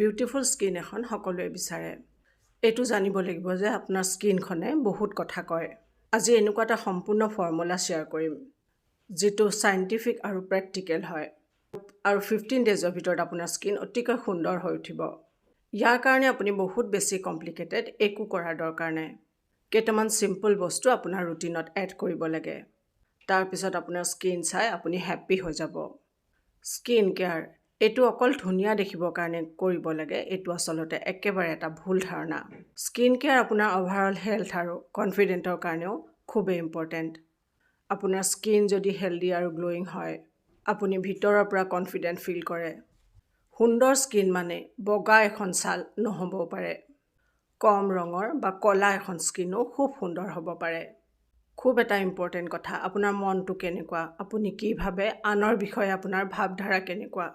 Beautiful skin এখন সকলোৱে বিচাৰে। এইটো জানিব লাগিব যে আপোনাৰ স্কিনখনে বহুত কথা কয়। আজি এনেকুৱা এটা সম্পূৰ্ণ ফৰ্মুলা শ্বেয়াৰ কৰিম যিটো চাইণ্টিফিক আৰু প্ৰেক্টিকেল হয়। আৰু ফিফটিন ডেজৰ ভিতৰত আপোনাৰ স্কিন অতিকৈ সুন্দৰ হৈ উঠিব। ইয়াৰ কাৰণে আপুনি বহুত বেছি কমপ্লিকেটেড একো কৰাৰ দৰকাৰ নাই। কেইটামান চিম্পল বস্তু আপোনাৰ ৰুটিনত এড কৰিব লাগে। তাৰপিছত আপোনাৰ স্কিন চাই আপুনি হেপ্পী হৈ যাব। স্কিন কেয়াৰ এইটো অকল ধুনীয়া দেখিবৰ কাৰণে কৰিব লাগে এইটো আচলতে একেবাৰে এটা ভুল ধাৰণা। স্কিন কেয়াৰ আপোনাৰ অভাৰঅল হেল্থ আৰু কনফিডেণ্টৰ কাৰণেও খুবেই ইম্পৰ্টেণ্ট আপোনাৰ স্কিন যদি হেল্ডি আৰু গ্ল'য়িং হয় আপুনি ভিতৰৰ পৰা কনফিডেণ্ট ফিল কৰে। সুন্দৰ স্কিন মানে বগা এখন ছাল নহ'বও পাৰে। কম ৰঙৰ বা ক'লা এখন স্কিনো খুব সুন্দৰ হ'ব পাৰে। খুব এটা ইম্পৰ্টেণ্ট কথা আপোনাৰ মনটো কেনেকুৱা আপুনি কি ভাবে আনৰ বিষয়ে আপোনাৰ ভাৱধাৰা কেনেকুৱা।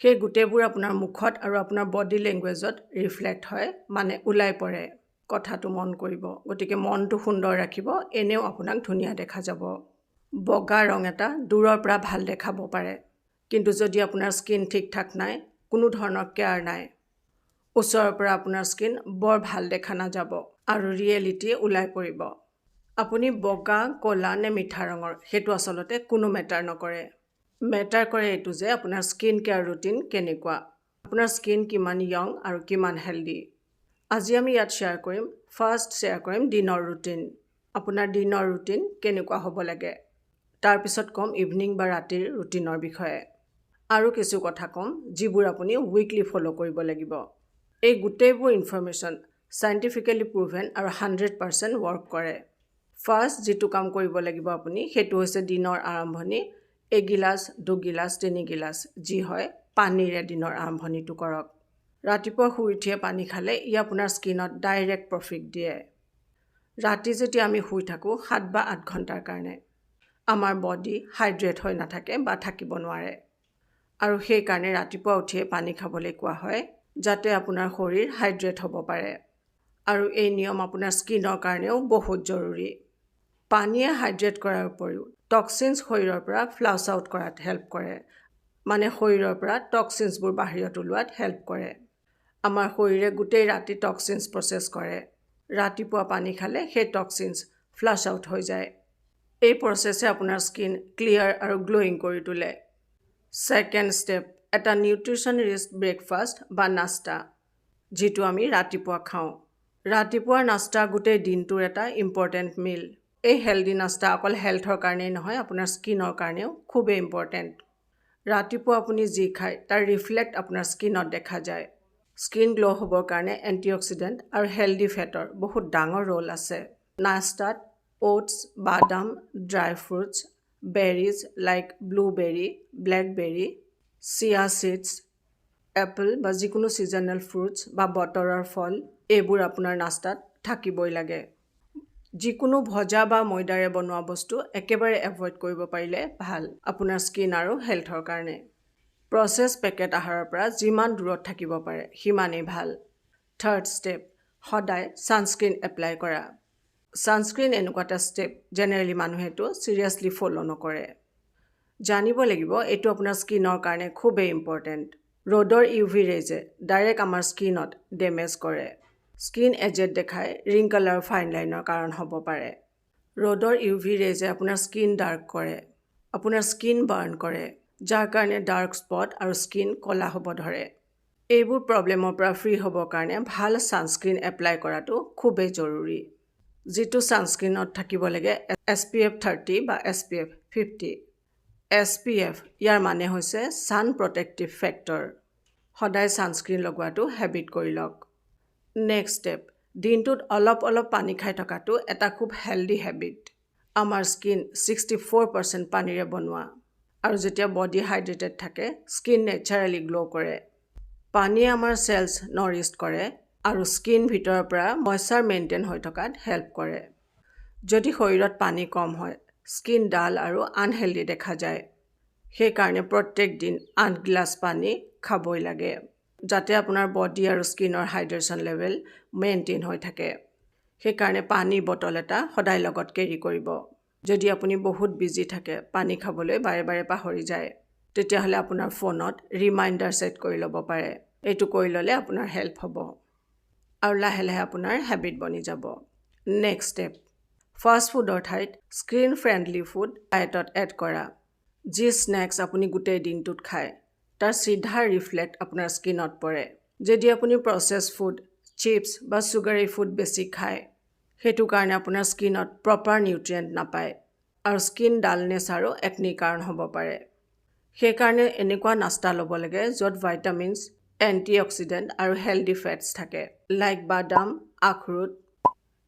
সেই গোটেইবোৰ আপোনাৰ মুখত আৰু আপোনাৰ বডি লেংগুৱেজত ৰিফ্লেক্ট হয় মানে ওলাই পৰে কথাটো মন কৰিব। গতিকে মনটো সুন্দৰ ৰাখিব এনেও আপোনাক ধুনীয়া দেখা যাব। বগা ৰং এটা দূৰৰ পৰা ভাল দেখাব পাৰে। কিন্তু যদি আপোনাৰ স্কিন ঠিক ঠাক নাই কোনো ধৰণৰ কেয়াৰ নাই। ওচৰৰ পৰা আপোনাৰ স্কিন বৰ ভাল দেখা নাযাব আৰু ৰিয়েলিটি ওলাই পৰিব। আপুনি বগা ক'লা নে মিঠা ৰঙৰ সেইটো আচলতে কোনো মেটাৰ নকৰে। মেটাৰ কৰে এইটো যে আপোনাৰ স্কিন কেয়াৰ ৰুটিন কেনেকুৱা আপোনাৰ স্কিন কিমান য়ং আৰু কিমান হেল্ডি আজি আমি ইয়াত শ্বেয়াৰ কৰিম ফাৰ্ষ্ট শ্বেয়াৰ কৰিম দিনৰ ৰুটিন আপোনাৰ দিনৰ ৰুটিন কেনেকুৱা হ'ব লাগে। তাৰপিছত ক'ম ইভিনিং বা ৰাতিৰ ৰুটিনৰ বিষয়ে। আৰু কিছু কথা ক'ম যিবোৰ আপুনি উইকলি ফ'ল' কৰিব লাগিব। এই গোটেইবোৰ ইনফৰ্মেশ্যন চাইণ্টিফিকেলি প্ৰুভেন আৰু হাণ্ড্ৰেড পাৰ্চেণ্ট ৱৰ্ক কৰে। ফাৰ্ষ্ট যিটো কাম কৰিব লাগিব আপুনি সেইটো হৈছে দিনৰ আৰম্ভণি এগিলাচ দুগিলাচ তিনিগিলাচ যি হয় পানীৰে দিনৰ আৰম্ভণিটো কৰক। ৰাতিপুৱা শুই উঠিয়ে পানী খালে ই আপোনাৰ স্কিনত ডাইৰেক্ট প্ৰফিট দিয়ে। ৰাতি যেতিয়া আমি শুই থাকোঁ সাত বা আঠ ঘণ্টাৰ কাৰণে। আমাৰ বডি হাইড্ৰেট হৈ নাথাকে বা থাকিব নোৱাৰে। আৰু সেইকাৰণে ৰাতিপুৱা উঠিয়ে পানী খাবলৈ কোৱা হয় যাতে আপোনাৰ শৰীৰ হাইড্ৰেট হ'ব পাৰে। আৰু এই নিয়ম আপোনাৰ স্কিনৰ কাৰণেও বহুত জৰুৰী। পানীয়ে হাইড্ৰেট কৰাৰ উপৰিও টক্সিনছ শৰীৰৰ পৰা ফ্লাছ আউট কৰাত হেল্প কৰে। মানে শৰীৰৰ পৰা টক্সিনছবোৰ বাহিৰত ওলোৱাত হেল্প কৰে। আমাৰ শৰীৰে গোটেই ৰাতি টক্সিনছ প্ৰচেছ কৰে। ৰাতিপুৱা পানী খালে সেই টক্সিনছ ফ্লাছ আউট হৈ যায়। এই প্ৰচেছে আপোনাৰ স্কিন ক্লিয়াৰ আৰু গ্ল'য়িং কৰি তোলে। ছেকেণ্ড ষ্টেপ এটা নিউট্ৰিশ্যন ৰিচ ব্ৰেকফাষ্ট বা নাস্তা যিটো আমি ৰাতিপুৱা খাওঁ। ৰাতিপুৱাৰ নাস্তা গোটেই দিনটোৰ এটা ইম্পৰ্টেণ্ট মিল এই হেল্ডি নাস্তা অকল হেল্থৰ কাৰণেই নহয় আপোনাৰ স্কিনৰ কাৰণেও খুবেই ইম্পৰ্টেণ্ট ৰাতিপুৱা আপুনি যি খায় তাৰ ৰিফ্লেক্ট আপোনাৰ স্কিনত দেখা যায়। স্কিন গ্ল' হ'বৰ কাৰণে এণ্টিঅক্সিডেণ্ট আৰু হেল্ডি ফেটৰ বহুত ডাঙৰ ৰ'ল আছে। নাস্তাত অ'টছ বাদাম dry fruits berries like blueberry blackberry chia seeds apple বা যিকোনো ছিজনেল ফ্ৰুটছ বা বতৰৰ ফল এইবোৰ আপোনাৰ নাস্তাত থাকিবই লাগে। যিকোনো ভজা বা ময়দাৰে বনোৱা বস্তু একেবাৰে এভইড কৰিব পাৰিলে ভাল। আপোনাৰ স্কিন আৰু হেল্থৰ কাৰণে। প্ৰচেছ পেকেট আহাৰৰ পৰা যিমান দূৰত থাকিব পাৰে সিমানেই ভাল। থাৰ্ড ষ্টেপ সদায় ছানস্ক্ৰীণ এপ্লাই কৰা। ছানস্ক্ৰীণ এনেকুৱা এটা ষ্টেপ জেনেৰেলি মানুহেতো ছিৰিয়াছলি ফ'ল' নকৰে। জানিব লাগিব এইটো আপোনাৰ স্কিনৰ কাৰণে খুবেই ইম্পৰ্টেণ্ট ৰ'দৰ ইউ ভি ৰেজে ডাইৰেক্ট আমাৰ স্কিনত ডেমেজ কৰে। স্কিন এজেড দেখাই ৰিংকল আৰু ফাইন লাইনৰ কাৰণ হ'ব পাৰে। ৰ'দৰ ইউ ভি ৰেজে আপোনাৰ স্কিন ডাৰ্ক কৰে আপোনাৰ স্কিন বাৰ্ণ কৰে যাৰ কাৰণে ডাৰ্ক স্পট আৰু স্কিন ক'লা হ'ব ধৰে। এইবোৰ প্ৰব্লেমৰ পৰা ফ্ৰী হ'বৰ কাৰণে ভাল ছানস্ক্ৰীণ এপ্লাই কৰাটো খুবেই জৰুৰী। যিটো ছানস্ক্ৰীণত থাকিব লাগে এছ পি এফ থাৰ্টি বা S P F fifty. S P F ইয়াৰ মানে হৈছে ছান প্ৰটেক্টিভ ফেক্টৰ। সদায় ছানস্ক্ৰীণ লগোৱাটো হেবিট কৰি লওক। নেক্সট ষ্টেপ দিনটোত অলপ অলপ পানী খাই থকাটো এটা খুব হেল্ডি হেবিট আমাৰ স্কিন ছিক্সটি ফ'ৰ পাৰ্চেণ্ট পানীৰে বনোৱা। আৰু যেতিয়া বডি হাইড্ৰেটেড থাকে স্কিন নেচাৰেলি গ্ল' কৰে। পানীয়ে আমাৰ চেলছ নৰিষ্ট কৰে আৰু স্কিন ভিতৰৰ পৰা মইশ্চাৰ মেইনটেইন হৈ থকাত হেল্প কৰে। যদি শৰীৰত পানী কম হয় স্কিন ডাল আৰু আনহেল্ডি দেখা যায়। সেইকাৰণে প্ৰত্যেক দিন আঠ গিলাচ পানী খাবই লাগে। যাতে আপোনাৰ বডি আৰু স্কিনৰ হাইড্ৰেশ্যন লেভেল মেইনটেইন হৈ থাকে। সেইকাৰণে পানী বটল এটা সদায় লগত কেৰি কৰিব। যদি আপুনি বহুত বিজি থাকে পানী খাবলৈ বাৰে বাৰে পাহৰি যায় তেতিয়াহ'লে আপোনাৰ ফোনত ৰিমাইণ্ডাৰ ছেট কৰি ল'ব পাৰে। এইটো কৰি ল'লে আপোনাৰ হেল্প হ'ব। আৰু লাহে লাহে আপোনাৰ হেবিট বনি যাব। Next step. ফাষ্ট ফুডৰ ঠাইত স্ক্ৰীণ ফ্ৰেণ্ডলি ফুড ডায়েটত এড কৰা। যি স্নেক্স আপুনি গোটেই দিনটোত খায়। তাৰ চিধা ৰিফ্লেক্ট আপোনাৰ স্কিনত পৰে। যদি আপুনি প্ৰচেছ ফুড চিপছ বা চুগাৰী ফুড বেছি খায় সেইটো কাৰণে আপোনাৰ স্কিনত প্ৰপাৰ নিউট্ৰিয়েণ্ট নাপায় আৰু স্কিন ডালনেছ আৰু একনিৰ কাৰণ হ'ব পাৰে। সেইকাৰণে এনেকুৱা নাস্তা ল'ব লাগে য'ত ভাইটামিনছ এণ্টি অক্সিডেণ্ট আৰু হেল্ডি ফেটছ থাকে লাইক বাদাম আখৰোট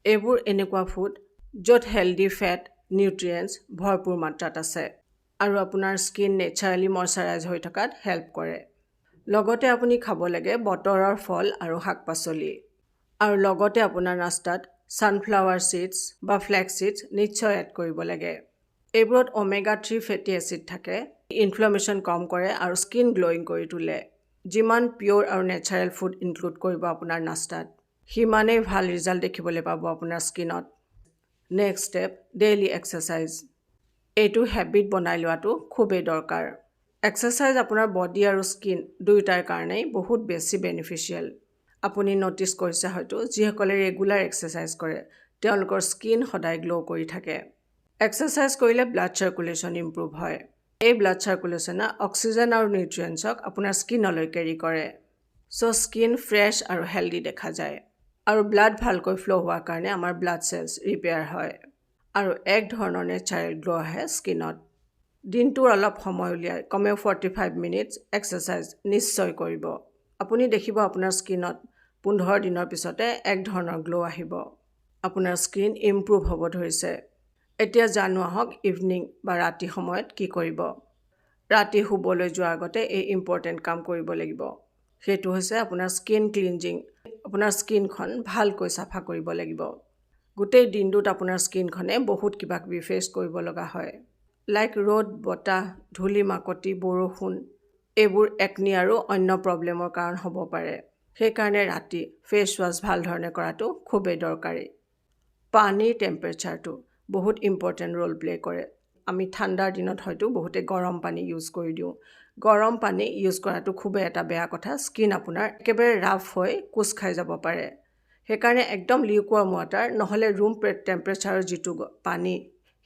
এইবোৰ এনেকুৱা ফুড য'ত হেল্ডি ফেট নিউট্ৰিয়েণ্টছ ভৰপূৰ মাত্ৰাত আছে। আৰু আপোনাৰ স্কিন নেচাৰেলি মইশ্চাৰাইজ হৈ থকাত হেল্প কৰে। লগতে আপুনি খাব লাগে বতৰৰ ফল আৰু শাক পাচলি। আৰু লগতে আপোনাৰ নাস্তাত ছানফ্লাৱাৰ চিডছ বা ফ্লেক্স চিডছ নিশ্চয় এড কৰিব লাগে। এইবোৰত অমেগা থ্ৰী ফেটি এচিড থাকে ইনফ্লামেশ্যন কম কৰে আৰু স্কিন গ্ল'য়িং কৰি তোলে। যিমান পিয়'ৰ আৰু নেচাৰেল ফুড ইনক্লুড কৰিব আপোনাৰ নাস্তাত সিমানেই ভাল ৰিজাল্ট দেখিবলৈ পাব আপোনাৰ স্কিনত নেক্সট ষ্টেপ ডেইলি এক্সাৰচাইজ এইটো হেবিট বনাই লোৱাটো খুবেই দৰকাৰ। এক্সাৰচাইজ আপোনাৰ বডি আৰু স্কিন দুয়োটাৰ কাৰণেই বহুত বেছি বেনিফিচিয়েল আপুনি ন'টিছ কৰিছে হয়তো যিসকলে ৰেগুলাৰ এক্সাৰচাইজ কৰে তেওঁলোকৰ স্কিন সদায় গ্ল' কৰি থাকে। এক্সাৰচাইজ কৰিলে ব্লাড চাৰ্কুলেশ্যন ইম্প্ৰুভ হয়। এই ব্লাড চাৰ্কুলেশ্যনে অক্সিজেন আৰু নিউট্ৰিয়েণ্টছক আপোনাৰ স্কিনলৈ কেৰি কৰে। চ' স্কিন ফ্ৰেছ আৰু হেল্ডি দেখা যায়। আৰু ব্লাড ভালকৈ ফ্ল' হোৱাৰ কাৰণে আমাৰ ব্লাড চেলছ ৰিপেয়াৰ হয়। আৰু এক ধৰণৰ নেচাৰেল গ্ল' আহে স্কিনত দিনটোৰ অলপ সময় উলিয়াই কমেও ফৰ্টি ফাইভ মিনিটছ এক্সাৰচাইজ নিশ্চয় কৰিব। আপুনি দেখিব আপোনাৰ স্কিনত পোন্ধৰ দিনৰ পিছতে এক ধৰণৰ গ্ল' আহিব। আপোনাৰ স্কিন ইম্প্ৰুভ হ'ব ধৰিছে। এতিয়া জানো আহক ইভিনিং বা ৰাতি সময়ত কি কৰিব। ৰাতি শুবলৈ যোৱাৰ আগতে এই ইম্পৰ্টেণ্ট কাম কৰিব লাগিব। সেইটো হৈছে আপোনাৰ স্কিন ক্লিনজিং আপোনাৰ স্কিনখন ভালকৈ চাফা কৰিব লাগিব। গোটেই দিনটোত আপোনাৰ স্কিনখনে বহুত কিবা কিবি ফেচ কৰিব লগা হয়। লাইক ৰ'দ বতাহ ধূলি মাকতি বৰষুণ এইবোৰ একনি আৰু অন্য প্ৰব্লেমৰ কাৰণ হ'ব পাৰে। সেইকাৰণে ৰাতি ফেচ ৱাছ ভাল ধৰণে কৰাটো খুবেই দৰকাৰী। পানীৰ টেম্পাৰেচাৰটো বহুত ইম্পৰ্টেণ্ট ৰোল প্লে' কৰে। আমি ঠাণ্ডাৰ দিনত হয়তো বহুতে গৰম পানী ইউজ কৰি দিওঁ। গৰম পানী ইউজ কৰাটো খুবেই এটা বেয়া কথা। স্কিন আপোনাৰ একেবাৰে ৰাফ হৈ কোচ খাই যাব পাৰে। সেইকাৰণে একদম লিকুৱাৰ্ম ৱাটাৰ নহ'লে ৰুম টেম্পাৰেচাৰৰ যিটো পানী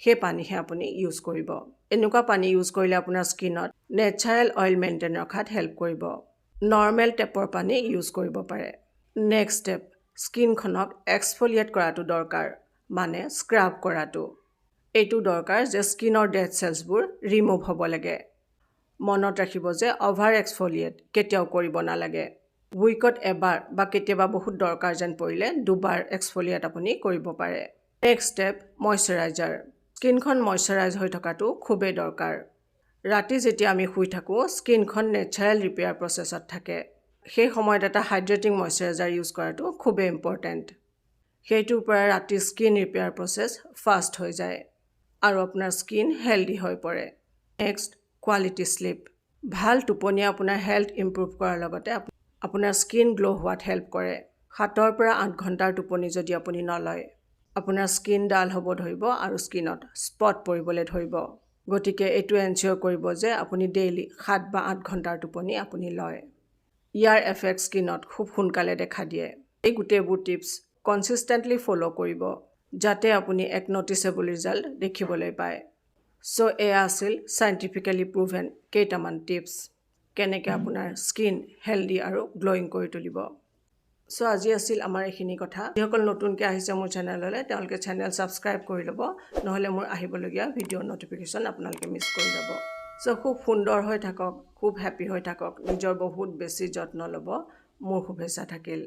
সেই পানীহে আপুনি ইউজ কৰিব। এনেকুৱা পানী ইউজ কৰিলে আপোনাৰ স্কিনত নেচাৰেল অইল মেইনটেইন ৰখাত হেল্প কৰিব। নৰ্মেল টেপৰ পানী ইউজ কৰিব পাৰে। নেক্সট ষ্টেপ স্কিনখনক এক্সফলিয়েট কৰাটো দৰকাৰ মানে স্ক্ৰাব কৰাটো। এইটো দৰকাৰ যে স্কিনৰ ডেড চেলছবোৰ ৰিমুভ হ'ব লাগে। মনত ৰাখিব যে অভাৰ এক্সফলিয়েট কেতিয়াও কৰিব নালাগে। উইকত এবাৰ বা কেতিয়াবা বহুত দৰকাৰ যেন পৰিলে দুবাৰ এক্সফলিয়েট আপুনি কৰিব পাৰে। নেক্সট ষ্টেপ মইশ্চাৰাইজাৰ স্কিনখন মইশ্চাৰাইজ হৈ থকাটো খুবেই দৰকাৰ। ৰাতি যেতিয়া আমি শুই থাকোঁ স্কিনখন নেচাৰেল ৰিপেয়াৰ প্ৰচেছত থাকে। সেই সময়ত এটা হাইড্ৰেটিং মইশ্চাৰাইজাৰ ইউজ কৰাটো খুবেই ইম্পৰ্টেণ্ট সেইটোৰ পৰা ৰাতি স্কিন ৰিপেয়াৰ প্ৰচেছ ফাষ্ট হৈ যায় আৰু আপোনাৰ স্কিন হেল্ডি হৈ পৰে। নেক্সট কোৱালিটি শ্লিপ ভাল টোপনিয়ে আপোনাৰ হেল্থ ইম্প্ৰুভ কৰাৰ লগতে আপোনাৰ স্কিন গ্ল' হোৱাত হেল্প কৰে। সাতৰ পৰা আঠ ঘণ্টাৰ টোপনি যদি আপুনি নলয় আপোনাৰ স্কিন ডাল হ'ব ধৰিব আৰু স্কিনত স্পট পৰিবলৈ ধৰিব। গতিকে এইটো এনচিয়'ৰ কৰিব যে আপুনি ডেইলি সাত বা আঠ ঘণ্টাৰ টোপনি আপুনি লয়। ইয়াৰ এফেক্ট স্কিনত খুব সোনকালে দেখা দিয়ে। এই গোটেইবোৰ টিপছ কনচিষ্টেণ্টলি ফ'ল' কৰিব যাতে আপুনি এক নটিচেবল ৰিজাল্ট দেখিবলৈ পায়। চ' এয়া আছিল চাইণ্টিফিকেলি প্ৰুভেন কেইটামান টিপছ কেনেকৈ আপোনাৰ স্কিন হেল্ডি আৰু গ্ল'য়িং কৰি তুলিব। চ' আজি আছিল আমাৰ এইখিনি কথা। যিসকল নতুনকৈ আহিছে মোৰ চেনেললৈ তেওঁলোকে চেনেল ছাবস্ক্ৰাইব কৰি ল'ব নহ'লে মোৰ আহিবলগীয়া ভিডিঅ'ৰ নটিফিকেশ্যন আপোনালোকে মিছ কৰি যাব চ' খুব সুন্দৰ হৈ থাকক খুব হেপ্পী হৈ থাকক নিজৰ বহুত বেছি যত্ন ল'ব। মোৰ শুভেচ্ছা থাকিল।